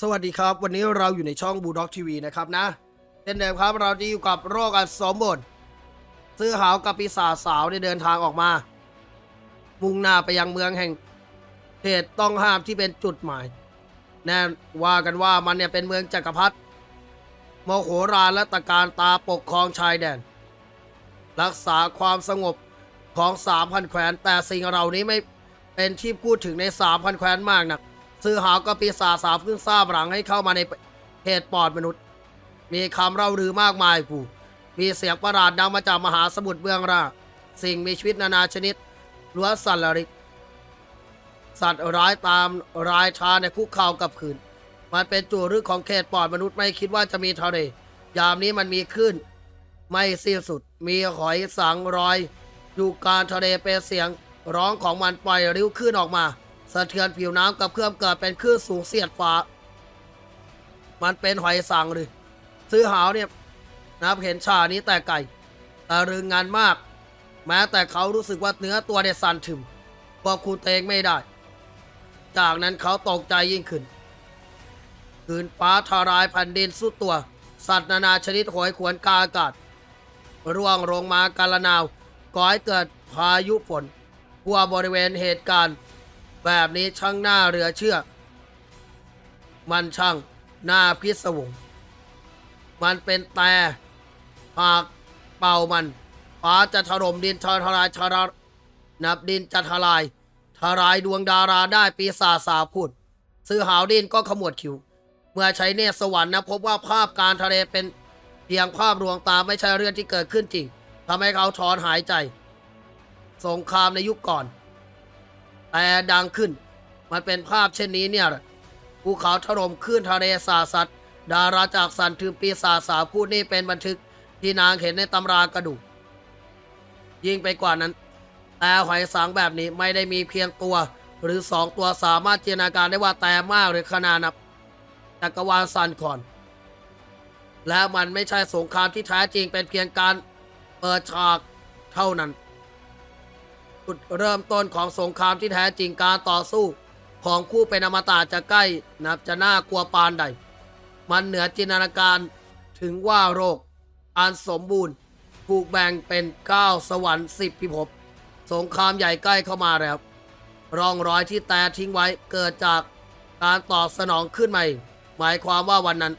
สวัสดีครับ วันนี้เราอยู่ในช่องบูด็อกทีวีนะครับนะเช่นเดิมครับเราจะอยู่กับโรคอันสมบูรณ์ซื้อหาวกับปีศาจสาวได้เดินทางออกมา มุ่งหน้าไปยังเมืองแห่งเหตุต้องห้ามที่เป็นจุดหมาย แน่ว่ากันว่ามันเนี่ยเป็นเมืองจักรพรรดิโมโหรานและตะการตาปกครองชายแดน รักษาความสงบของสามพันแคว้นแต่สิ่งเหล่านี้ไม่เป็นที่พูดถึงในสามพันแคว้นมากนัก ซื้อหาวกับปีศาจสาวเพิ่งทราบหลังให้เข้ามาในเหตุปอดมนุษย์ มีคำเล่าลือมากมายผู้มีเสียงประหลาดดังมาจากมหาสมุทรเบื้องล่างสิ่งมีชีวิตนานาชนิดล้วนสัตว์ละริกสัตว์ร้ายตามรายชาในคุกเข่ากับขืน มันเป็นจุรึกของเขตปอดมนุษย์ไม่คิดว่าจะมีทะเลยามนี้มันมีขึ้น ไม่สิ้นสุด มีหอยสังรอย อยู่กลารทะเลเป็นเสียงร้องของมันปล่อยริ้วขึ้นออกมา สะเทือนผิวน้ำกับเครื่องเกิดเป็นคลื่นสูงเสียดฟ้า มันเป็นหอยสังหรือซื้อหาวเนี่ยนับเห็นชานี้แต่ไก่ตะรึงงานมาก แม้แต่เขารู้สึกว่าเนื้อตัวเนี่ยสั่นถึมควบคุมตัวเองไม่ได้ จากนั้นเขาตกใจยิ่งขึ้นคืนฟ้าทลายแผ่นดินสุดตัว สัตว์นานาชนิดหอยขวนกาอากาศ ร่วงลงมากาละนาวก่อให้เกิดพายุฝนทั่วบริเวณเหตุการณ์ แบบนี้ช่างหน่าเหลือเชื่อมันช่างหน่าพิศวง มันเป็นแต่หากเป่ามันฟ้าจะถล่มดินทลายทลายนับดินจะทลายทลายดวงดาราได้ปีศาจสาพูดซื้อหาวดินก็ขมวดคิ้วเมื่อใช้เนตรสวรรค์นะพบว่าภาพการทะเลเป็นเพียงภาพลวงตาไม่ใช่เรื่องที่เกิดขึ้นจริงทำให้เขาถอนหายใจ สงครามในยุคก่อน แต่ดังขึ้น มันเป็นภาพเช่นนี้เนี่ยภูเขาถล่มขึ้นทะเลสาสัตว์ดาราจากสันทึมปีศาจสาวพูดนี่เป็นบันทึกที่นางเห็นในตำรากระดูกยิ่งไปกว่านั้น แต่หอยสังแบบนี้ไม่ได้มีเพียงตัว หรือสองตัวสามารถจินตนาการได้ว่าแต่มากหรือขนาดนับจักรวาลสันคอน และมันไม่ใช่สงครามที่แท้จริงเป็นเพียงการเปิดฉากเท่านั้น จุดเริ่มต้นของสงครามที่แท้จริงการต่อสู้ ของคู่เป็นอมตะจะใกล้นับจะน่ากลัวปานใด มันเหนือจินตนาการถึงว่าโรค อันสมบูรณ์ถูกแบ่งเป็นเก้าสวรรค์สิบพิภพสงครามใหญ่ใกล้เข้ามาแล้ว ร่องรอยที่แต่ทิ้งไว้เกิดจากการตอบสนองขึ้นใหม่ หมายความว่าวันนั้น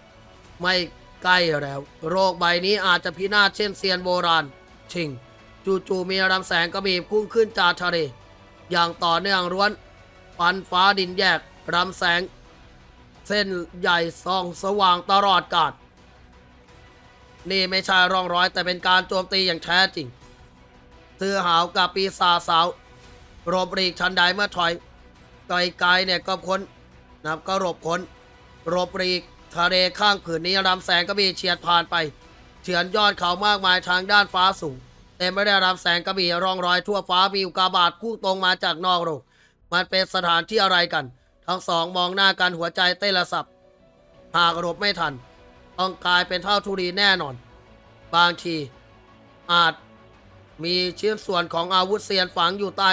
ไม่ใกล้แล้ว โรคใบนี้อาจจะพินาศเช่นเซียนโบราณชิง จู่ๆมีลำแสงกระบีบพุ่งขึ้นจากทะเลอย่างต่อเนื่องร้วนฟันฟ้าดินแยกลำแสง เส้นใหญ่ส่องสว่างตลอดกาลนี่ไม่ใช่ร่องรอยแต่เป็นการโจมตีอย่างแท้จริงเสือหาวกับปีศาจสาวรบรีกชันใดเมื่อถอยไกลๆเนี่ยก็พ้นนับก็หลบพ้นรบรีกทะเลข้างผืนนี้ลำแสงก็มีเฉียดผ่านไปเฉือนยอดเขามากมายทางด้านฟ้าสูง แต่ไม่ได้รับแสงกระบี่ร่องรอยทั่วฟ้ามีอุกาบาตพุ่งตรงมาจากนอกโลกมันเป็นสถานที่อะไรกัน ทั้งสองมองหน้ากันหัวใจเต้นระสับหากหลบไม่ทัน ต้องกลายเป็นเท่าทุรีแน่นอน บางที อาจมีชิ้นส่วนของอาวุธเซียนฝังอยู่ใต้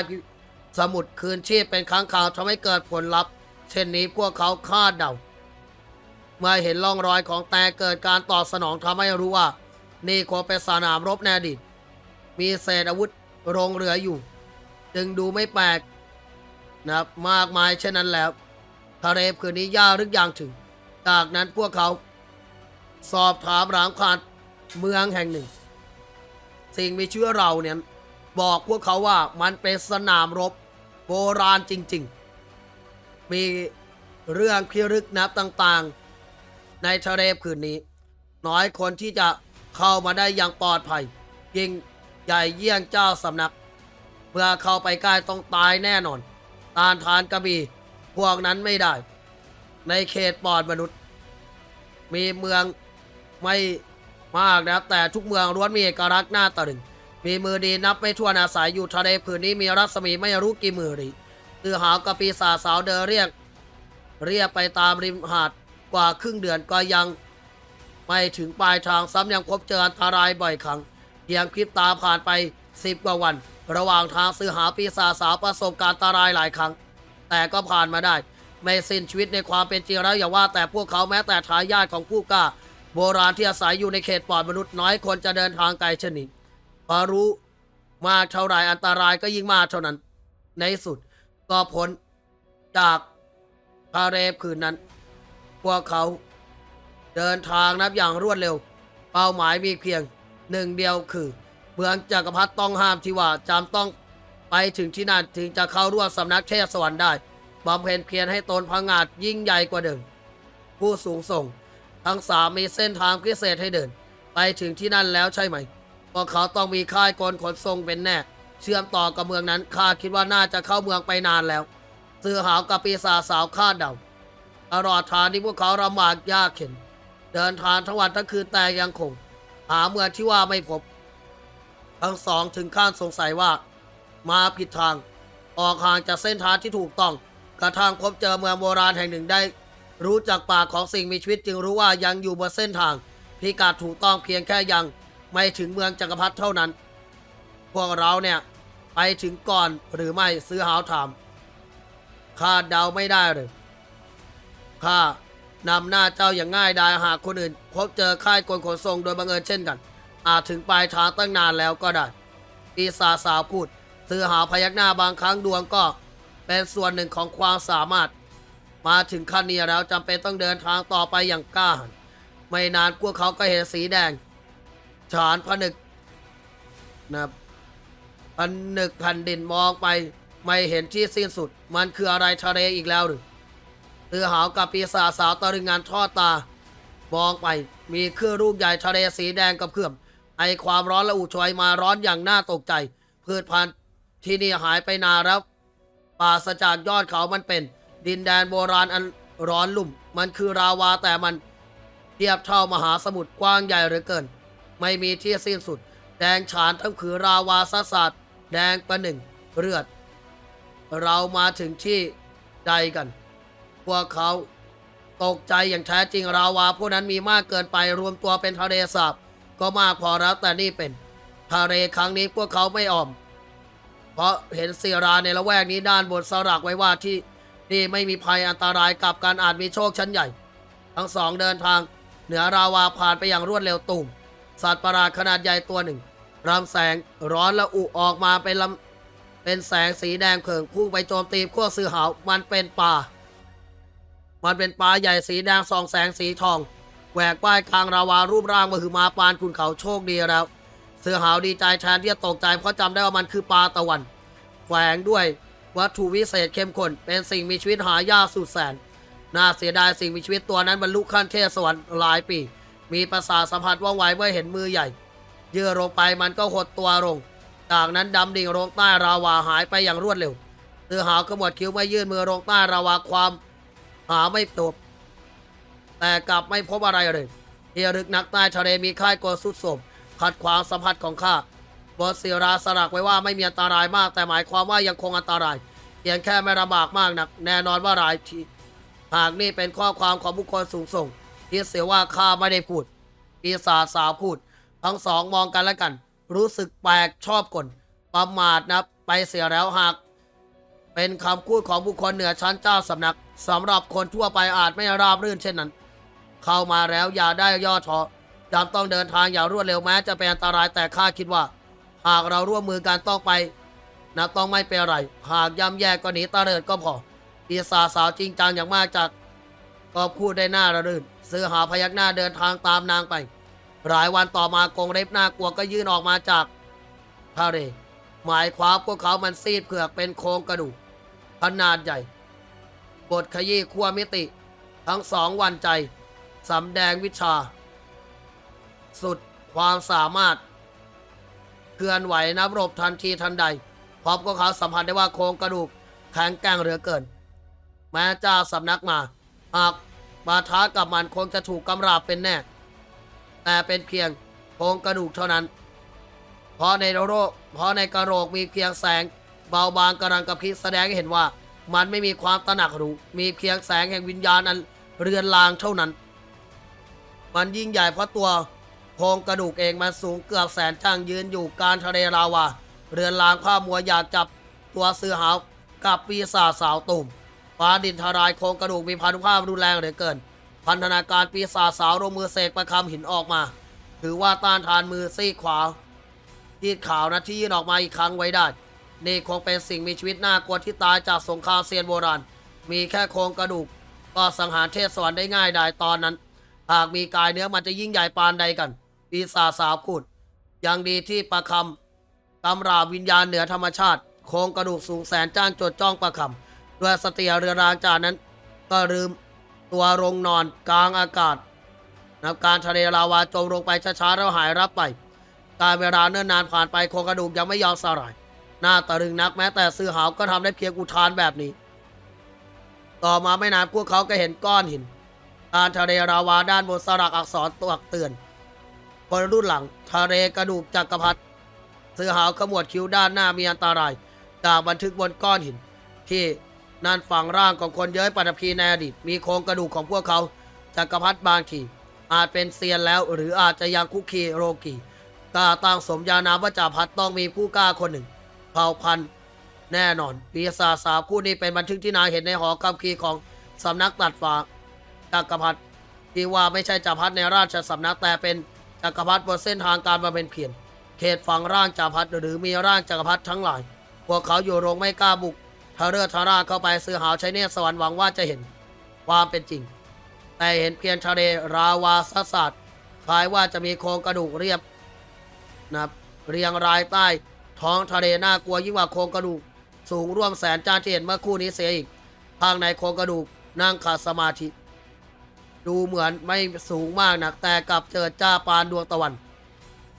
สมุดคืนชีพเป็นครั้งคราวทำให้เกิดผลลัพธ์ เช่นนี้พวกเขาคาดเดาเมื่อเห็นร่องรอยของแต่เกิดการตอบสนองทำให้รู้ว่า นี่คงเป็นสนามรบในอดีต มีเศษอาวุธโรงเหลืออยู่ จึงดูไม่แปลกนะครับมากมายเช่นนั้นแล้วทะเลคืนนี้ยากหรือยังถึง จากนั้นพวกเขา สอบถามรามคานเมืองแห่งหนึ่ง สิ่งมีเชื่อเราเนี่ยบอกพวกเขาว่ามันเป็นสนามรบโบราณจริง ๆ มีเรื่องพิรึกนับต่างๆ ในทะเลคืนนี้ น้อยคนที่จะเข้ามาได้อย่างปลอดภัย ยิ่ง ใหญ่เยี่ยงเจ้าสำนัก เมื่อเข้าไปใกล้ต้องตายแน่นอนตานทานกระบี่พวกนั้นไม่ได้ ในเขตปอดมนุษย์ มีเมืองไม่มากนะครับ แต่ทุกเมืองล้วนมีเอกลักษณ์หน้าตาลึงมีมือดีนับไม่ถ้วนอาศัยอยู่ทะเลผืนนี้มีรัศมีไม่รู้กี่มือรีคือหาวกระปีศาจสาวเดินเรียก เรียกไปตามริมหาดกว่าครึ่งเดือนก็ยัง ไม่ถึงปลายทางซ้ำยังพบเจออันตรายบ่อยครั้ง เพียงคลิปตาผ่านไปสิบกว่าวัน ระหว่างทางซื้อหาปีศาจสาวประสบการณ์อันตรายหลายครั้ง แต่ก็ผ่านมาได้ ไม่สิ้นชีวิตในความเป็นจริงแล้วอย่าว่าแต่พวกเขาแม้แต่ทายาทของผู้กล้า โบราณที่อาศัยอยู่ในเขตปลอดมนุษย์น้อยคนจะเดินทางไกลชนิดพอรู้มากเท่าไรอันตรายก็ยิ่งมากเท่านั้น ในสุดก็พ้นจากทะเลคืนนั้น พวกเขาเดินทางนับอย่างรวดเร็ว เป้าหมายมีเพียง หนึ่งเดียวคือเมืองจักรพรรดิต้องห้ามที่ว่าจำต้องไปถึงที่นั่นถึงจะเข้าร่วมสำนักเทพสวรรค์ได้บำเพ็ญเพียรให้ตนพังงาดยิ่งใหญ่กว่าเดิมผู้สูงส่ง ทั้งสามมีเส้นทางพิเศษให้เดิน ไปถึงที่นั่นแล้วใช่ไหมพวกเขาต้องมีค่ายกลขนส่งเป็นแน่ เชื่อมต่อกับเมืองนั้นข้าคิดว่าน่าจะเข้าเมืองไปนานแล้วเสือหาวกับปีศาจสาวคาดเดาตลอดทางที่พวกเขาลำบากยากเข็น เดินทางทั้งวันทั้งคืนแต่ยังคง หาเมืองที่ว่าไม่พบ ทั้งสองถึงขั้นสงสัยว่า มาผิดทาง ออกห่างจากเส้นทางที่ถูกต้อง กระทั่งพบเจอเมืองโบราณแห่งหนึ่งได้ รู้จากปากของสิ่งมีชีวิตจึงรู้ว่ายังอยู่บนเส้นทาง พิกัดถูกต้องเพียงแค่ยัง ไม่ถึงเมืองจักรพรรดิเท่านั้น พวกเราเนี่ยไปถึงก่อนหรือไม่ซื้อหาวถามข้าเดาไม่ได้เลยข้า นำหน้าเจ้าอย่างง่ายดายหากคนอื่น พบเจอค่ายกลขนส่งโดยบังเอิญเช่นกัน อาจถึงปลายทางตั้งนานแล้วก็ได้ปีศาจสาวพูดซื้อหาพยักหน้าบางครั้งดวงก็ เป็นส่วนหนึ่งของความสามารถ มาถึงขั้นนี้แล้วจำเป็นต้องเดินทางต่อไปอย่างกล้าหาญไม่นานพวกเขาก็เห็นสีแดง ฉานผนึกนะครับผนึกแผ่นดินมองไป ไม่เห็นที่สิ้นสุด มันคืออะไรทะเลอีกแล้วหรือ เตือหาวกับปีศาจสาวตะลึงงานทอดตามองไปมีเครื่องลูกใหญ่ทะเลสีแดงกับเครื่องไอความร้อนและอุชอยมาร้อนอย่างน่าตกใจ พืชพันธุ์ที่นี่หายไปนานแล้วปราศจากยอดเขามันเป็น ดินแดนโบราณอันร้อนลุ่ม มันคือราวาแต่มันเทียบเท่ามหาสมุทรกว้างใหญ่เหลือเกิน ไม่มีที่สิ้นสุด แดงฉานทั้งคือราวาซัสาดแดงประหนึ่งเลือด เรามาถึงที่ใดกัน พวกเขา ตกใจอย่างแท้จริงราวาพวกนั้นมีมากเกินไปรวมตัวเป็นทะเลสาบก็มากพอแล้วแต่นี่เป็นทะเลครั้งนี้พวกเขาไม่ออม เพราะเห็นศิราในละแวกนี้ด้านบนสลักไว้ว่าที่นี่ไม่มีภัยอันตรายกับการอาจมีโชคชั้นใหญ่ ทั้งสองเดินทาง เหนือราวาผ่านไปอย่างรวดเร็วตุ่มสัตว์ประหลาดขนาดใหญ่ตัวหนึ่งรำแสงร้อนและอุออกมาเป็นลำเป็นแสงสีแดงเผิงพุ่งไปโจมตีพวกซื้อหาวมันเป็นปลา มันเป็นปลาใหญ่สีแดงส่องแสงสีทอง แหวกว่ายกลางราวารูปร่างมาคือมาปานคุณเขาโชคดีแล้ว เสือหาวดีใจแทนที่จะตกใจเพราะจำได้ว่ามันคือปลาตะวันแฝงด้วยวัตถุวิเศษเข้มข้นเป็นสิ่งมีชีวิตหายากสุดแสน น่าเสียดายสิ่งมีชีวิตตัวนั้นบรรลุขั้นเทพสวรรค์หลายปี มีประสาทสัมผัสว่องไวเมื่อเห็นมือใหญ่ เยื่อลงไปมันก็หดตัวลง จากนั้นดำดิ่งลงใต้ราวาหายไปอย่างรวดเร็วเสือหาวขมวดคิ้วไม่ยื่นมือลงใต้ราวาความ หาไม่ตบแต่กลับไม่พบอะไรเลยที่ลึกนักใต้ทะเลมีค่ายกลสุดสมขัดขวางสัมผัสของข้าบทศิราสลักไว้ว่าไม่มีอันตรายมาก แต่หมายความว่ายังคงอันตรายเพียงแค่ไม่ลำบากมากนัก แน่นอนว่าหลายทีหากนี่เป็นข้อความของบุคคลสูงส่งที่เสียว่าข้าไม่ได้พูดปีศาจสาวพูด ทั้งสองมองกันและกัน รู้สึกแปลกชอบกลประมาทนะไปเสียแล้วหาก เป็นคำพูดของบุคคลเหนือชั้นเจ้าสำนัก สำหรับคนทั่วไปอาจไม่ราบรื่นเช่นนั้น เข้ามาแล้วอย่าได้ย่อท้อจำต้องเดินทางอย่างรวดเร็วแม้จะเป็นอันตรายแต่ข้าคิดว่า หากเราร่วมมือกันต้องไปนะต้องไม่เป็นไร หากย่ำแย่ก็หนีตะเลิดก็พอปีศาจสาวจริงจังอย่างมากจากก็พูดได้หน้าระรื่นซื้อหาพยักหน้าเดินทางตามนางไป หลายวันต่อมากงเล็บหน้ากลัวก็ยื่นออกมาจากทะเลหมายความพวกเขามันซีดเผือกเป็นโครงกระดูกขนาดใหญ่ บทขยี้ขั้วมิติ ทั้งสองวันใจสำแดงวิชา สุดความสามารถ เคลื่อนไหวนับรบทันทีทันใดพร้อมก็เขาสัมผัสได้ว่าโครงกระดูกแข็งแกร่งเหลือเกิน แม้เจ้าสำนักมาหากมาท้ากับมันคงจะถูกกำราบเป็นแน่ แต่เป็นเพียงโครงกระดูกเท่านั้น เพราะในโรคเพราะในกระโหลกมีเพียงแสงเบาบางกำลังกระพริบแสดงให้เห็นว่า มันไม่มีความตระหนักรู้ มีเพียงแสงแห่งวิญญาณอันเรือนรางเท่านั้น มันยิ่งใหญ่เพราะตัวโครงกระดูกเองมันสูงเกือบแสนช่างยืนอยู่กลารทะเลลาวา เรือนรางผ้ามัวอยากจับตัวเสือหาวกับปีศาจสาวตุ่มฟ้าดินทลายโครงกระดูกมีพันธุภาพรุนแรงเหลือเกิน พันธนาการปีศาจสาวลงมือเสกประคำหินออกมา ถือว่าต้านทานมือซีขวาที่ขาวนะที่ยื่นออกมาอีกครั้งไว้ได้ นี่คงเป็นสิ่งมีชีวิตน่ากลัวที่ตายจากสงครามเซียนโบราณ มีแค่โครงกระดูก ก็สังหารเทศสวรรค์ได้ง่ายได้ตอนนั้น หากมีกายเนื้อมันจะยิ่งใหญ่ปานใดกัน ปีศาจสาวพูดยังดีที่ประคำตำราวิญญาณเหนือธรรมชาติ โครงกระดูกสูงแสนจ้างจดจ้องประคำด้วยสติเรือรางจานั้น ก็ลืมตัวลงนอนกลางอากาศนับการทะเลลาวาจมลงไปช้าๆแล้วหายรับไป การเวลาเนิ่นนานผ่านไปโครงกระดูกยังไม่ยอมสลาย หน้าตะลึงนักแม้แต่ซื้อหาวก็ทำได้เพียงอุทานแบบนี้ ต่อมาไม่นานพวกเขาก็เห็นก้อนหินการทะเลราวาด้านบนสลักอักษรตัวเตือนคนรุ่นหลังทะเลกระดูกจักรพรรดิซื้อหาวขมวดคิ้วด้านหน้ามีอันตรายจากบันทึกบนก้อนหิน ที่นั่นฝังร่างของคนเย้ยปัตภีในอดีตมีโครงกระดูกของพวกเขาจักรพรรดิบางทีอาจเป็นเซียนแล้ว หรืออาจจะยังคุกคีโรกีกล้าตั้งสมญานามว่าจ่าพัดต้องมีผู้กล้าคนหนึ่ง เผ่าพันธุ์แน่นอนปีศาจสาวคู่นี้เป็นบันทึกที่นายเห็นในหอคำคีร์ของสำนักตัดฟ้าจักรพรรดิที่ว่าไม่ใช่จักรพรรดิในราชสำนักแต่เป็นจักรพรรดิบนเส้นทางการบำเพ็ญเพียรเขตฝังร่างจักรพรรดิหรือมีร่างจักรพรรดิทั้งหลาย พวกเขาอยู่โรงไม่กล้าบุกทะเรือทาราเข้าไปซื้อหาวใช้เนตรสวรรค์หวังว่าจะเห็นความเป็นจริง แต่เห็นเพียงทะเลราวาสศาสตร์คล้ายว่าจะมีโครงกระดูกเรียบนะครับเรียงรายใต้ ท้องทะเลน่ากลัวยิ่งกว่าโครงกระดูก สูงร่วมแสนจานที่เห็นเมื่อคู่นี้เสียอีกภายในโครงกระดูกนั่งขาดสมาธิ ดูเหมือนไม่สูงมากนักแต่กลับเจิดจ้าปานดวงตะวัน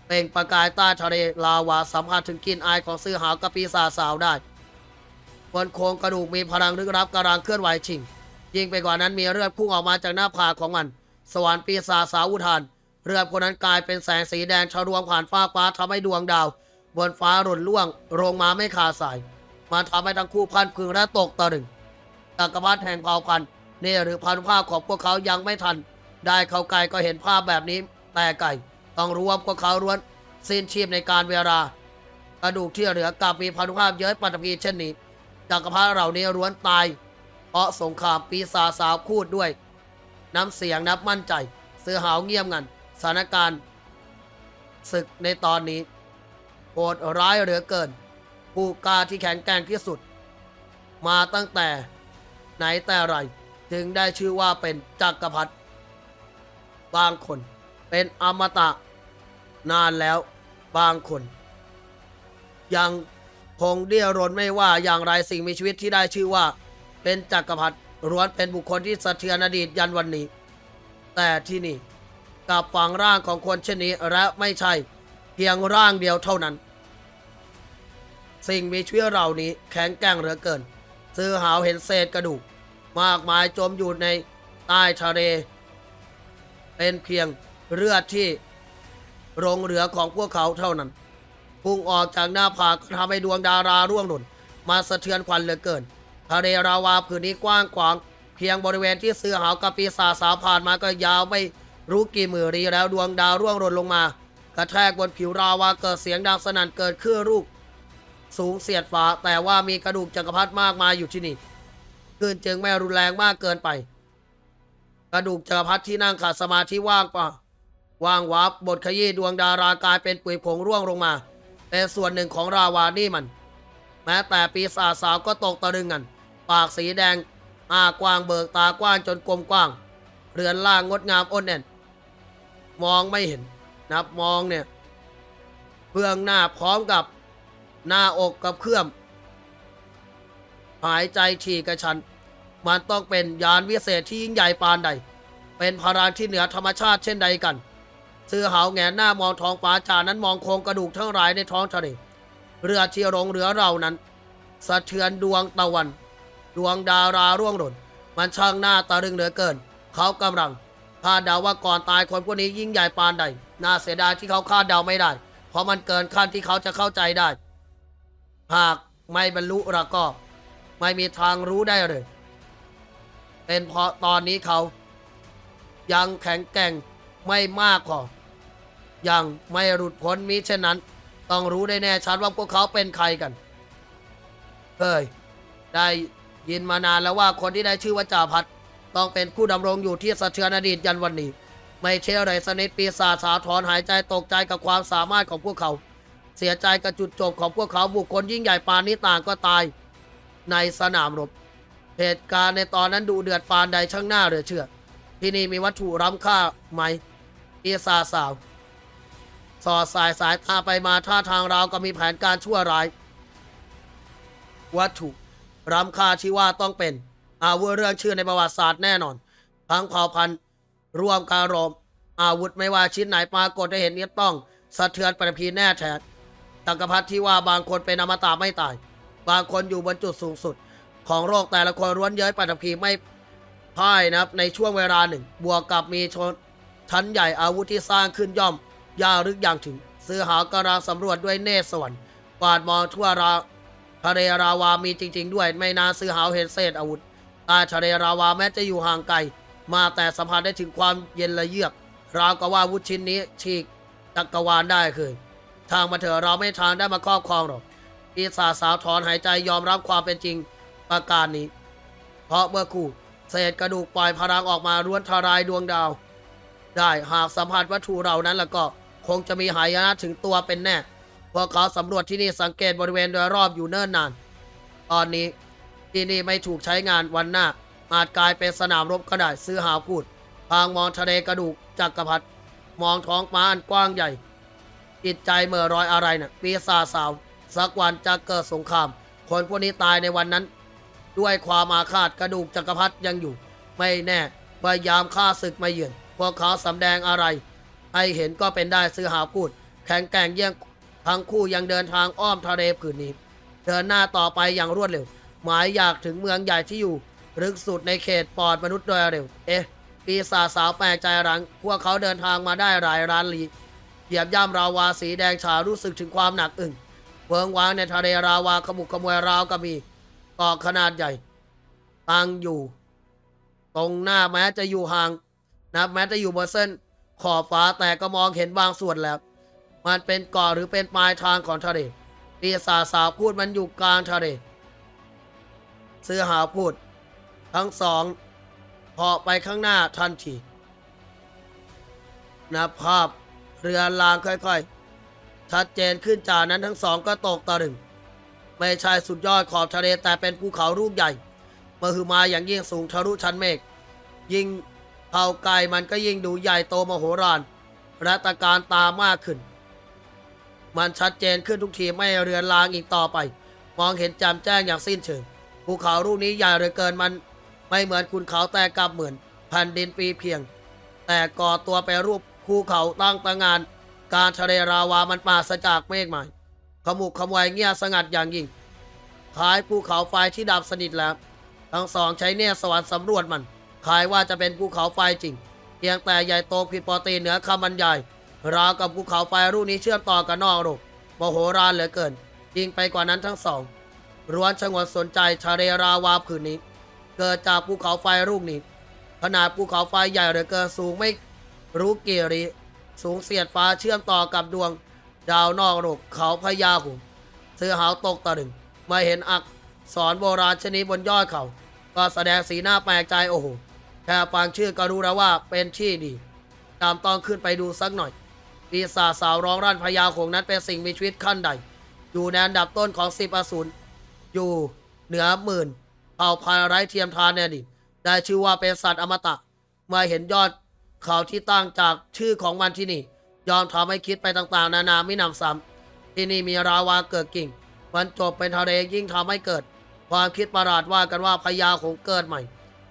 เปล่งประกายใต้ทะเลลาวาสัมผัสถึงกลินอายของซื้อหาวกระปีศาจสาวได้บนโครงกระดูกมีพลังลึกลับกำลังเคลื่อนไหวชิง ยิ่งไปกว่านั้นมีเลือดพุ่งออกมาจากหน้าผากของมัน สวรรค์ปีศาจสาวอุทานเรือดคนนั้นกลายเป็นแสงสีแดงชะรวงผ่านฟ้าฟ้าทำให้ดวงดาว บนฟ้าหล่นล่วงลงมาไม่ขาดสายมาทำให้ทั้งคู่พันพึงและตกตะลึงจักรพรรดิแห่งเผ่าพันธุ์นี่หรือพันธุภาพของพวกเขายังไม่ทัน ได้เข้าไกลก็เห็นภาพแบบนี้แต่ไก่ต้องรู้ว่าพวกเขาล้วนสิ้นชีพในการเวลากระดูกที่เหลือกลับมีพันธุภาพเย้ยปัตตภีเช่นนี้จักรพรรดิเหล่านี้ล้วนตาย เพราะสงครามปีศาจสาวพูดด้วย น้ำเสียงนับมั่นใจ เสือหาวเงียบงันสถานการณ์ศึกในตอนนี้ โหดร้ายเหลือเกิน ผู้กล้าที่แข็งแกร่งที่สุด มาตั้งแต่ไหนแต่ไรถึงได้ชื่อว่าเป็นจักรพรรดิบางคนเป็นอมตะ นานแล้วบางคน ยังคงเดี่ยวรนไม่ว่าอย่างไรสิ่งมีชีวิตที่ได้ชื่อว่า เป็นจักรพรรดิล้วนเป็นบุคคลที่สะเทือนอดีตยันวันนี้ แต่ที่นี่กับฝังร่างของคนเช่นนี้และไม่ใช่ พียงร่างเดียวเท่านั้น สิ่งมีชีวิตเหล่านี้แข็งแกร่งเหลือเกิน ซื้อหาวเห็นเศษกระดูก มากมายจมอยู่ในใต้ทะเล เป็นเพียงเลือดที่หลงเหลือของพวกเขาเท่านั้นพุ่งออกจากหน้าผากก็ทำให้ดวงดาราร่วงหล่นมาสะเทือนขวัญเหลือเกิน ทะเลราวาผืนนี้กว้างขวาง เพียงบริเวณที่เสือหาวกับปีศาจสาวผ่านมาก็ยาวไม่รู้กี่หมื่นรีแล้วดวงดาวร่วงหล่นลงมา กระแทกบนผิวราวาเกิดเสียงดังสนั่นเกิดขึ้นลูกสูงเสียดฟ้าแต่ว่ามีกระดูกจักรพรรดิมากมายอยู่ที่นี่คลื่นจึงไม่รุนแรงมากเกินไป กระดูกจักรพรรดิที่นั่งขาดสมาธิว่างเปล่าว่างวับบทขยี้ดวงดารากลายเป็นปุ๋ยผงร่วงลงมา เป็นส่วนหนึ่งของราวานี่มัน แม้แต่ปีศาจสาวก็ตกตะลึงกัน ปากสีแดงอากว้างเบิกตากว้างจนกลมกว้าง เรือนล่างงดงามอ้นแน่น มองไม่เห็น นับมองเนี่ยเบื้องหน้าพร้อมกับหน้าอกกับเครื่อง หายใจฉี่กระชัน มันต้องเป็นยานวิเศษที่ยิ่งใหญ่ปานใด เป็นพลังที่เหนือธรรมชาติเช่นใดกันซื้อหาวแงนหน้ามองท้องฟ้าจานั้นมองโครงกระดูกทั้งหลายในท้องทะเลเรือที่ลงเรือเรานั้น สะเทือนดวงตะวัน ดวงดาราร่วงหล่นมันช่างหน้าตารึงเหลือเกิน เขากำลังคาดเดาว่าก่อนตายคนพวกนี้ยิ่งใหญ่ปานใด น่าเสียดายที่เขาคาดเดาไม่ได้ เพราะมันเกินขั้นที่เขาจะเข้าใจได้ หากไม่บรรลุละก็ ไม่มีทางรู้ได้เลย เป็นเพราะตอนนี้เขา ยังแข็งแกร่งไม่มากพอ ยังไม่หลุดพ้นมิเช่นนั้น ต้องรู้ได้แน่ชัดว่าพวกเขาเป็นใครกันเฮ้ยได้ยินมานานแล้วว่าคนที่ได้ชื่อว่าจ่าพัด ต้องเป็นผู้ดำรงอยู่ที่สะเทือนอดีตยันวันนี้ ไม่เชื่อเลยสนิทปีศาจสาถอนหายใจตกใจกับความสามารถของพวกเขา เสียใจกับจุดจบของพวกเขาบุคคลยิ่งใหญ่ปานนี้ต่างก็ตาย ในสนามรบ เหตุการณ์ในตอนนั้นดูเดือดปานใดช่างน่าเหลือเชื่อ ที่นี่มีวัตถุล้ำค่าไหมปีศาจสาว สอดสายสายตาไปมาท่าทางเราวก็มีแผนการชั่วร้าย วัตถุล้ำค่าที่ว่าต้องเป็น อาวุธเรื่องชื่อในประวัติศาสตร์แน่นอนทั้งเผ่าพันธุ์ ร่วมการรบอาวุธไม่ว่าชิ้นไหนปรากฏได้เห็นนี้ต้อง สะเทือนปฐพีแน่แท้จักรพรรดิที่ว่าบางคนเป็นอมตะไม่ตาย บางคนอยู่บนจุดสูงสุด ของโลกแต่ละคนร้วนเย้ยปฐพีไม่พ่ายนะครับในช่วงเวลาหนึ่ง บวกกับมีชนชั้นใหญ่อาวุธที่สร้างขึ้นย่อมยารึกอย่างถึง ซื้อหากำลังสำรวจด้วยเนตรสวรรค์กวาดมองทั่วราทะเลราวามีจริง ๆ ด้วย ไม่นานซื้อหาเห็นเศษอาวุธต้ทะเลราวาแม้จะอยู่ห่างไกล มาแต่สัมผัสได้ถึงความเย็นละเยือกราวกับว่าอาวุธชิ้นนี้ฉีกจักรวาลได้คือ ทางมาเถอะเราไม่ทางได้มาครอบครองหรอกปีศาจสาวถอนหายใจยอมรับความเป็นจริงประการนี้ เพราะเมื่อคู่เศษกระดูกปล่อยพลังออกมาร้วนทลายดวงดาว ได้หากสัมผัสวัตถุเหล่านั้นแล้วก็คงจะมีหายนะถึงตัวเป็นแน่พวกเขาสำรวจที่นี่สังเกตบริเวณโดยรอบอยู่เนิ่นนาน ตอนนี้ที่นี่ไม่ถูกใช้งานวันหน้า อาจกลายเป็นสนามรบก็ได้ซื้อหาพูดพางมองทะเลกระดูกจักรพรรดิมองท้องฟ้าอันกว้างใหญ่จิตใจเมื่อรอยอะไรน่ะปีศาจสาว สักวันจะเกิดสงคราม คนพวกนี้ตายในวันนั้น ด้วยความอาฆาตกระดูกจักรพรรดิยังอยู่ ไม่แน่พยายามฆ่าศึกมาเยือนพวกเขาสำแดงอะไรให้เห็นก็เป็นได้ซื้อหาพูด แข็งแกร่งเยี่ยงทั้งคู่ยังเดินทางอ้อมทะเลผืนนี้ เดินหน้าต่อไปอย่างรวดเร็ว หมายอยากถึงเมืองใหญ่ที่อยู่ ลึกสุดในเขตปอดมนุษย์โดยเร็ว เอ๊ะ ปีศาจสาวแปลกใจรัง พวกเขาเดินทางมาได้หลายร้านลีเหยียบย่ำราวาสีแดงฉารู้สึกถึงความหนักอึ้งเวิงว้างในทะเลราวาขมุกขมวยราวก็มีเกาะขนาดใหญ่ตั้งอยู่ ตรงหน้าแม้จะอยู่ห่างนะแม้จะอยู่บนเส้นขอบฟ้าแต่ก็มองเห็นบางส่วนแล้ว มันเป็นเกาะหรือเป็นปลายทางของทะเลปีศาจสาวพูดมันอยู่กลางทะเลเสื้อหาพูด ทั้งสองเหาะไปข้างหน้าทันทีนะภาพเรือลางค่อยๆ ชัดเจนขึ้นจากนั้นทั้งสองก็ตกตะลึงไม่ใช่สุดยอดขอบทะเลแต่เป็นภูเขาลูกใหญ่มหึมาอย่างยิ่งสูงทะลุชั้นเมฆยิ่งเผาไกลมันก็ยิ่งดูใหญ่โตมโหฬารและตการตามากขึ้น มันชัดเจนขึ้นทุกทีไม่เรือนรางอีกต่อไป มองเห็นจำแจ้งอย่างสิ้นเชิงภูเขาลูกนี้ใหญ่เหลือเกินมัน ไม่เหมือนคุณเขาแต่กลับเหมือนแผ่นดินปีเพียง แต่ก่อตัวไปรูปภูเขาตั้งตางาน การทะเลราวามันปราศจากเมฆใหม่ขมุกขมวยเงียบสงัดอย่างยิ่งคล้ายภูเขาไฟที่ดับสนิทแล้ว ทั้งสองใช้เนี่ยสวรรค์สำรวจมันคล้ายว่าจะเป็นภูเขาไฟจริง เพียงแต่ใหญ่โตผิดปกติเหนือคำบรรยายราวกับภูเขาไฟรูปนี้เชื่อมต่อกันนอกโลกโมโหรานเหลือเกินยิ่งไปกว่านั้นทั้งสองร้วนชงวนสนใจทะเลราวาผืนนี้ เกิดจากภูเขาไฟลูกนี้ ขนาดภูเขาไฟใหญ่เหลือเกินสูงไม่รู้กี่ริสูงเสียดฟ้าเชื่อมต่อกับดวงดาวนอกโลกเขาพญาหุมเสือหาวตกตะลึงมาเห็นอักษรโบราณชนิดบนยอดเขา ก็แสดงสีหน้าแปลกใจโอ้โหแค่ฟังชื่อก็รู้แล้วว่าเป็นที่ดีตามต้องขึ้นไปดูสักหน่อยปีศาจสาวร้องรั่นพญาคงนั้นเป็นสิ่งมีชีวิตขั้นใด อยู่ในอันดับต้นของสิบอสูรอยู่เหนือหมื่น เผ่าพันธุ์ไร้เทียมทานในอดีตได้ชื่อว่าเป็นสัตว์อมตะ เมื่อเห็นยอดเขาที่ตั้งจากชื่อของมันที่นี่ ยอมทำให้คิดไปต่างๆ นานาไม่นำซ้ำที่นี่มีราวาเกิดกิ่งบรรจบเป็นทะเลยิ่งทำให้เกิด ความคิดประหลาดว่ากันว่าพญาคงเกิดใหม่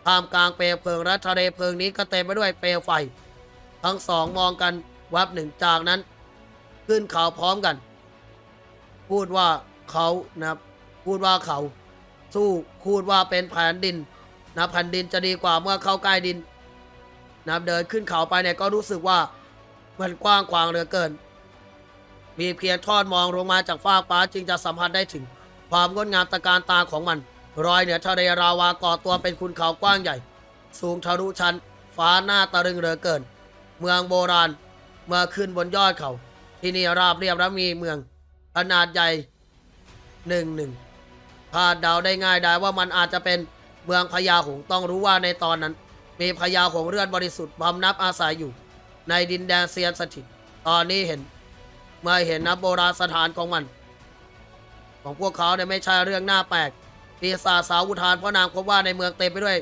ท่ามกลางเปลวเพลิงและทะเลเพลิงนี้ก็เต็มไปด้วยเปลวไฟ ทั้งสองมองกันวับหนึ่งจากนั้น ขึ้นเขาพร้อมกัน พูดว่าเขานะพูดว่าเขา สู้พูดว่าเป็นแผ่นดินนะแผ่นดินจะดีกว่าเมื่อเข้าใกล้ดินนะเดินขึ้นเขาไปเนี่ยก็รู้สึกว่ามันกว้างขวางเหลือเกิน มีเพียงทอดมองลงมาจากฟ้ากฟ้าจึงจะสัมผัสได้ถึง ความงดงามตะการตาของมัน รอยเหนือทะเลราวาก่อตัวเป็นคุณเขากว้างใหญ่ สูงทะลุชั้น ฟ้าหน้าตะลึงเหลือเกิน เมืองโบราณเมื่อขึ้นบนยอดเขา ที่นี่ราบเรียบและมีเมืองขนาดใหญ่หนึ่งหนึ่ง คาดเดาได้ง่ายได้ว่ามันอาจจะเป็นเมืองพญาหงต้องรู้ว่าในตอนนั้น มีพญาหงเรือนบริสุทธิ์บำนับอาศัยอยู่ ในดินแดนเซียนสถิต ตอนนี้เห็น เมื่อเห็นนับโบราณสถานของมัน ของพวกเขาเนี่ยไม่ใช่เรื่องน่าแปลกปีศาจสาวอุทานพระนางพบว่าในเมืองเต็มไปด้วย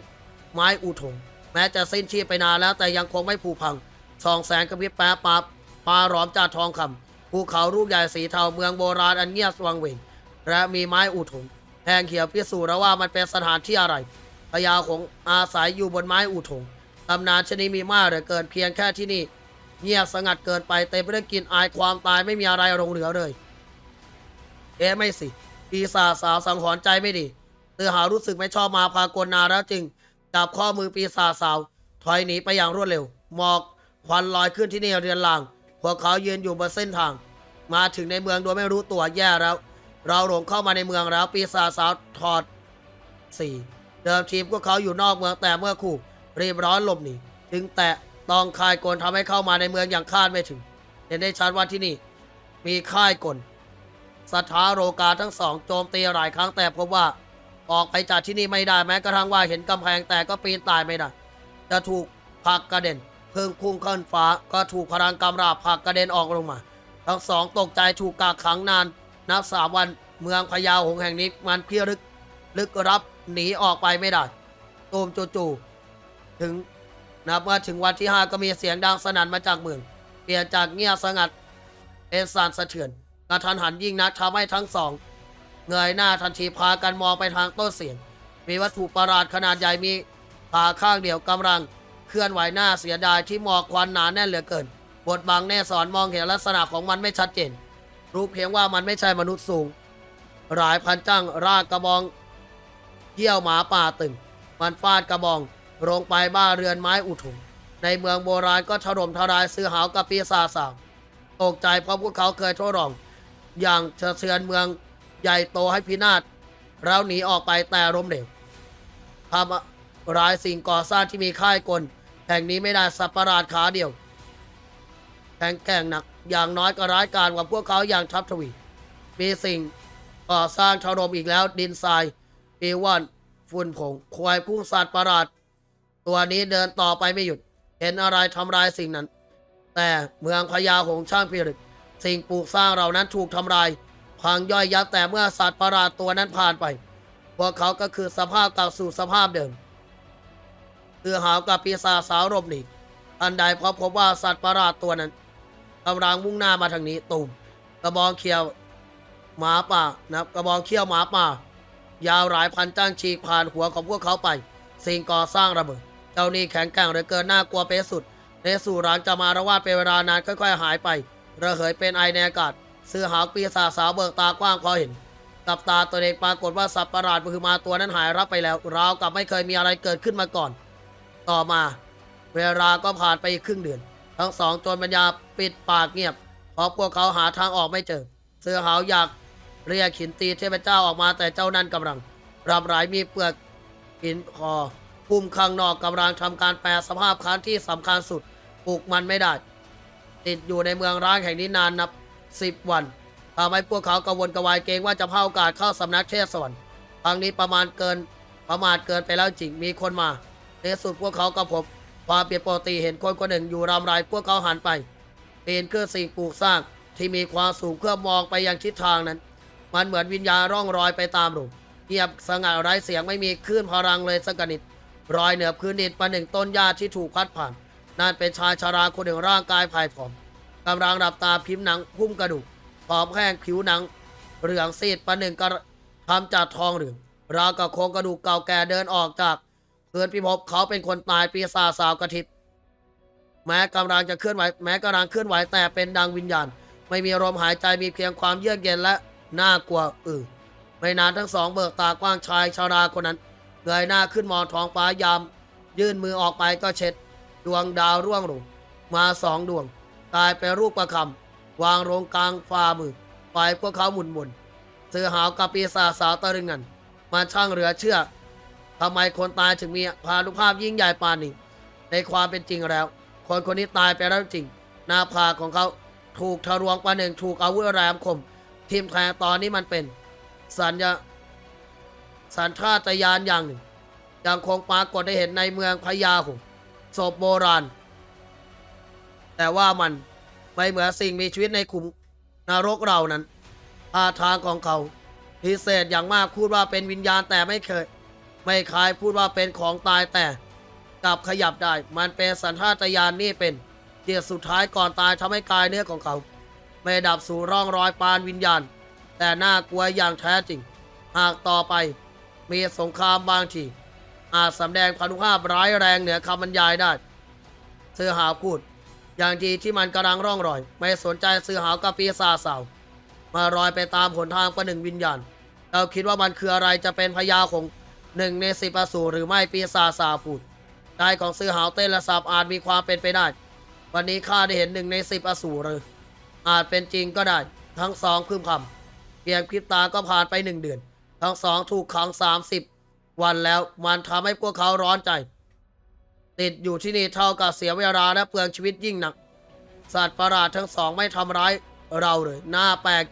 ไม้อุทงแม้จะสิ้นชีพไปนานแล้วแต่ยังคงไม่ผุพังส่องแสงกระพริบแป๊บปับปลาหลอมจากทองคำภูเขาลูกใหญ่สีเทาเมืองโบราณอันเงียบสว่างเวงและมีไม้อุทง แทงเขียวพิสูจน์แล้วว่ามันเป็นสถานที่อะไรพญาของอาศัยอยู่บนไม้อุทงตำนานชนิดมีมากเหลือเกินเพียงแค่ที่นี่ เงียบสงัดเกินไปเต็มไปด้วยกลิ่นอายความตายไม่มีอะไรลงเหลือเลย เอ๊ะไม่สิปีศาจสาวสังหรณ์ใจไม่ดีเธอหารู้สึกไม่ชอบมาพากลนาแล้วจึงจับข้อมือปีศาจสาว ถอยหนีไปอย่างรวดเร็ว หมอกควันลอยขึ้นที่นี่เรือนลางพวกเขายืนอยู่บนเส้นทาง มาถึงในเมืองโดยไม่รู้ตัวแย่แล้ว เราหลงเข้ามาในเมืองแล้วปีศาจสาวถอดสี่เดิมทีพวกเขาอยู่นอกเมืองแต่เมื่อคู่รีบร้อนหลบหนีจึงแตะต้องค่ายกลทำให้เข้ามาในเมืองอย่างคาดไม่ถึง เห็นได้ชัดว่าที่นี่ มีค่ายกลสถาโรกาทั้งสองโจมตีหลายครั้งแต่พบว่าออกไปจากที่นี่ไม่ได้แม้กระทั่งว่าเห็นกำแพงแต่ก็ปีนตายไม่ได้จะถูกผลักกระเด็นเพิ่งพุ่งขึ้นฟ้าก็ถูกพลังกำราบผลักกระเด็นออกลงมา ทั้งสองตกใจถูกกักขังนาน นับสามวันเมืองพญาหงแห่งนี้มันเพี้ยรึกลึกรับหนีออกไปไม่ได้ตูมจู่ๆถึงนับว่าถึงวันที่ห้าก็มีเสียงดังสนั่นมาจากเมือง เปลี่ยนจากเงียบสงัดเป็นสั่นสะเทือนกระทันหันยิ่งนักทำให้ทั้งสองเงยหน้าทันทีพากันมองไปทางต้นเสียง มีวัตถุประหลาดขนาดใหญ่มีขาข้างเดียวกำลัง เคลื่อนไหวหน้าเสียดายที่หมอกควันหนาแน่นเหลือเกินบทบังแน่สอนมองเห็นลักษณะของมันไม่ชัดเจน รู้เพียงว่ามันไม่ใช่มนุษย์สูง หลายพันจังรากกระบองเที่ยวหมาป่าตึง มันฟาดกระบองลงไปบ้าเรือนไม้อุทุม ในเมืองโบราณก็ถล่มทลายซื้อหาวกับปีศาจสาวตกใจเพราะพวกเขาเคยทดลอง อย่างเชเชือนเมืองใหญ่โตให้พินาศแล้วหนีออกไปแต่ล้มเหลวทำร้ายสิ่งก่อสร้างที่มีค่ายกลแห่งนี้ไม่ได้สัปประหลาดขาเดียวแข็งแกร่งหนัก อย่างน้อยก็ร้ายกาจกว่าพวกเขาอย่างทัพทวี มีสิ่งก่อสร้างถล่มอีกแล้ว ดินทรายปีว่อนฝุ่นผงควายพุ่งสัตว์ประหลาด ตัวนี้เดินต่อไปไม่หยุด เห็นอะไรทำลายสิ่งนั้น แต่เมืองพญาหงช่างพิรึก สิ่งปลูกสร้างเหล่านั้นถูกทำลายพังย่อยยับแต่เมื่อสัตว์ประหลาดตัวนั้นผ่านไป พวกเขาก็คือสภาพกลับสู่สภาพเดิม คือหาวกับปีศาจสาวรบหนีอันใดพราะพบว่าสัตว์ประหลาดตัวนั้น กำลังมุ่งหน้ามาทางนี้ตุ่มกระบองเขียวหมาป่านะครับกระบองเขี้ยวหมาป่า ยาวหลายพันจ้างฉีกผ่านหัวของพวกเขาไป สิ่งก่อสร้างระเบิด เจ้านี่แข็งแกร่งเหลือเกินน่ากลัวเป็นสุดในสู่หลังจะมาระวาดเป็นเวลานานค่อย ๆ หายไประเหยเป็นไอในอากาศเสื้อหาวปีศาจสาวเบิกตากว้างพอเห็นกับตาตัวเองปรากฏว่าสัตว์ประหลาดมือมาตัวนั้นหายรับไปแล้ว ราวกับไม่เคยมีอะไรเกิดขึ้นมาก่อน ต่อมา เวลาก็ผ่านไปอีกครึ่งเดือน ทั้งสองจนปัญญาปิดปากเงียบเพราะพวกเขาหาทางออกไม่เจอ เสือหาวอยากเรียกขินตีเทพเจ้าออกมาแต่เจ้านั่นกำลังรับรายมีเปลือกหินคอพุ่มข้างนอกกำลังทำการแปลสภาพค้านที่สำคัญสุดปลุกมันไม่ได้ ติดอยู่ในเมืองร้างแห่งนี้นานนับสิบวันทำให้พวกเขากังวลกระวายเกรงว่าจะพลากาสเข้าสำนักเทศสวรรค์ครั้งนี้ประมาณเกินประมาทเกินไปแล้วจริงมีคนมาในที่สุดพวกเขาก็พบ ความเปลี่ยนปกติเห็นคนคนหนึ่งอยู่รำไรพวกเขาหันไป เป็นเครื่องสิ่งปลูกสร้างที่มีความสูงเพื่อมองไปยังทิศทางนั้น มันเหมือนวิญญาณร่องรอยไปตามรูเงียบสงัดไร้เสียงไม่มีคลื่นพลังเลยสักนิดรอยเหนือพื้นดินประหนึ่งต้นหญ้าที่ถูกพัดผ่าน นั่นเป็นชายชาราคนหนึ่งร่างกายผายผอมกำลังหลับตาพิมพ์หนังหุ้มกระดูกผอมแห้งผิวหนังเหลืองซีดประหนึ่งกระทำจากทองเหลืองราวกับโครงกระดูกเก่าแก่เดินออกจาก เพื่อนพิภพเขาเป็นคนตายปีศาจสาวกระทิบแม้กำลังจะเคลื่อนไหวแม้กำลังเคลื่อนไหวแต่เป็นดังวิญญาณ ไม่มีลมหายใจมีเพียงความเยือกเย็นและน่ากลัวอือไม่นานทั้งสองเบิกตากว้างชายชาราคนนั้นเงยหน้าขึ้นมองท้องฟ้ายาม ยื่นมือออกไปก็เช็ด ดวงดาวร่วงลงมาสองดวงกลายเป็นรูปประคำวางลงกลางฝ่ามือปล่อยพวกเขาหมุนหมุนเสือหาวกับปีศาจสาวตะลึงงันมันช่างเหลือเชื่อ ทำไมคนตายถึงมีพานุภาพยิ่งใหญ่ปานนี้ ในความเป็นจริงแล้ว คนคนนี้ตายไปแล้วจริง หน้าผากของเขาถูกทะลวงประหนึ่งถูกอาวุธแหลมคมทิ่มแทงตอนนี้มันเป็น สัญญาสัญชาตญาณอย่างหนึ่ง ยังคงปรากฏได้เห็นในเมืองพญาหงส์ศพโบราณ แต่ว่ามันไม่เหมือนสิ่งมีชีวิตในขุมนรกเรานั้นท่าทางของเขาพิเศษอย่างมากพูดว่าเป็นวิญญาณแต่ไม่เคย ไม่คล้ายพูดว่าเป็นของตายแต่กลับขยับได้ มันเป็นสัญชาตญาณนี่เป็นเดียสุดท้ายก่อนตายทำให้กายเนื้อของเขา ไม่ดับสู่ร่องรอยปานวิญญาณ แต่น่ากลัวอย่างแท้จริง หากต่อไป มีสงครามบางทีอาจสำแดงพานุภาพร้ายแรงเหนือคำบรรยายได้เสือหาวพูด อย่างดีที่มันกำลังร่องรอย ไม่สนใจเสือหาวกับปีศาจสาวมารอยไปตามหนทางประหนึ่งวิญญาณ เราคิดว่ามันคืออะไรจะเป็นพญาของ หนึ่งในสิบอสูรหรือไม่ปีศาจสาพูดใจของเสือหาวเต้นและสับอาจมีความเป็นไปได้ วันนี้ข้าได้เห็นหนึ่งในสิบอสูรหรืออาจเป็นจริงก็ได้ ทั้งสองพึมพำเพียงพริบตาก็ผ่านไปหนึ่งเดือน ทั้งสองถูกขังสามสิบวันแล้วมันทำให้พวกเขาร้อนใจ ติดอยู่ที่นี่เท่ากับเสียเวลาและเปลืองชีวิตยิ่งหนัก สัตว์ประหลาดทั้งสองไม่ทำร้ายเราเลยน่าแปลก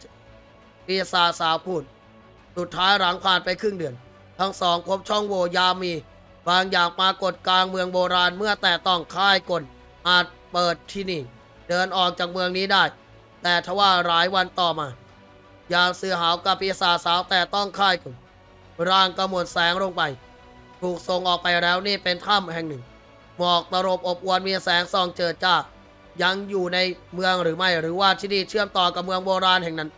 ปีศาจสาวพูด สุดท้ายหลังผ่านไปครึ่งเดือน ทั้งสองพบช่องโหว่ยามมี บางอย่างปรากฏกลางเมืองโบราณเมื่อแต่ต้องค่ายกลอาจเปิดที่นี่ เดินออกจากเมืองนี้ได้ แต่ทว่าหลายวันต่อมายามเสือหาวกับปีศาจสาวแต่ต้องค่ายกลร่างกระมวลแสงลงไป ถูกส่งออกไปแล้วนี่เป็นถ้ำแห่งหนึ่ง หมอกตลบอบอวนมีแสงส่องเจิดจ้ายังอยู่ในเมืองหรือไม่หรือว่าที่นี่เชื่อมต่อกับเมืองโบราณแห่งนั้น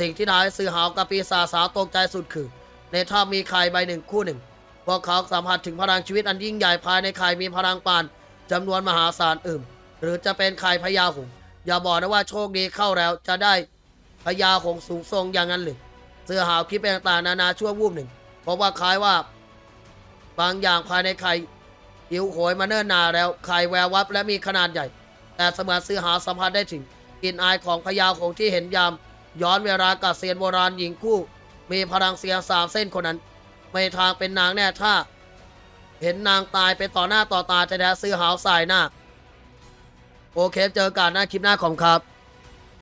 สิ่งที่นายสื่อหาวกับปีศาจสาวตกใจสุดคือ ในถ้ำมีไข่ใบหนึ่งคู่หนึ่ง พวกเขาสัมผัสถึงพลังชีวิตอันยิ่งใหญ่ภายในไข่มีพลังปานจำนวนมหาศาลอื่นหรือจะเป็นไข่พญาหงอย่าบอกนะว่าโชคดีเข้าแล้วจะได้พญาหงสูงทรงอย่างนั้นหรือเสือหาวคิดไปต่างๆนานาชั่ววูบหนึ่ง เพราะว่าคล้ายว่าบางอย่างภายในไข่หิวโหยมาเนิ่นนานแล้วไข่แวววับและมีขนาดใหญ่ แต่เสมือนซื้อหาสัมผัสได้ถึงกลิ่นอายของพญาของที่เห็นยาม ย้อนเวลากับเซียนโบราณหญิงคู่ มีพลังเสียสามเส้นคนนั้น ไม่ทางเป็นนางแน่ถ้า เห็นนางตายไปต่อหน้าต่อตาจะแท้ซื้อหาวสายหน้า โอเคเจอกันหน้าคลิปหน้าของครับ